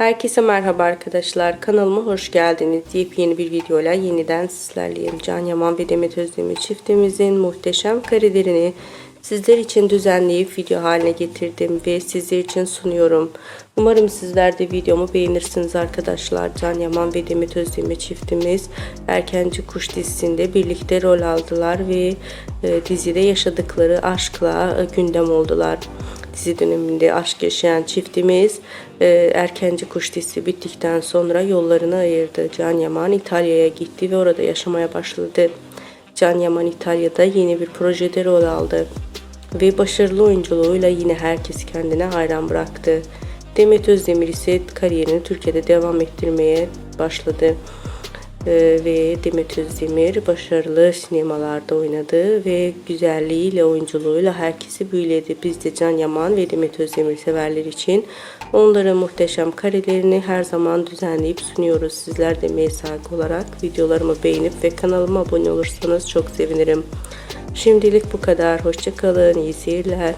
Herkese merhaba arkadaşlar. Kanalıma hoş geldiniz. Yepyeni bir videoyla yeniden sizlerleyim. Can Yaman ve Demet Özdemir çiftimizin muhteşem karelerini sizler için düzenleyip video haline getirdim ve sizler için sunuyorum. Umarım sizler de videomu beğenirsiniz arkadaşlar. Can Yaman ve Demet Özdemir çiftimiz Erkenci Kuş dizisinde birlikte rol aldılar ve e, dizide yaşadıkları aşkla gündem oldular dizi döneminde aşk yaşayan çiftimiz e, erkenci kuş dizisi bittikten sonra yollarını ayırdı. Can Yaman İtalya'ya gitti ve orada yaşamaya başladı. Can Yaman İtalya'da yeni bir projede rol aldı ve başarılı oyunculuğuyla yine herkesi kendine hayran bıraktı. Demet Özdemir ise kariyerini Türkiye'de devam ettirmeye başladı. Ee, ve Demet Özdemir başarılı sinemalarda oynadı ve güzelliğiyle, oyunculuğuyla herkesi büyüledi. Biz de Can Yaman ve Demet Özdemir severler için onların muhteşem karelerini her zaman düzenleyip sunuyoruz. Sizler de saygı olarak videolarımı beğenip ve kanalıma abone olursanız çok sevinirim. Şimdilik bu kadar. Hoşçakalın. İyi seyirler.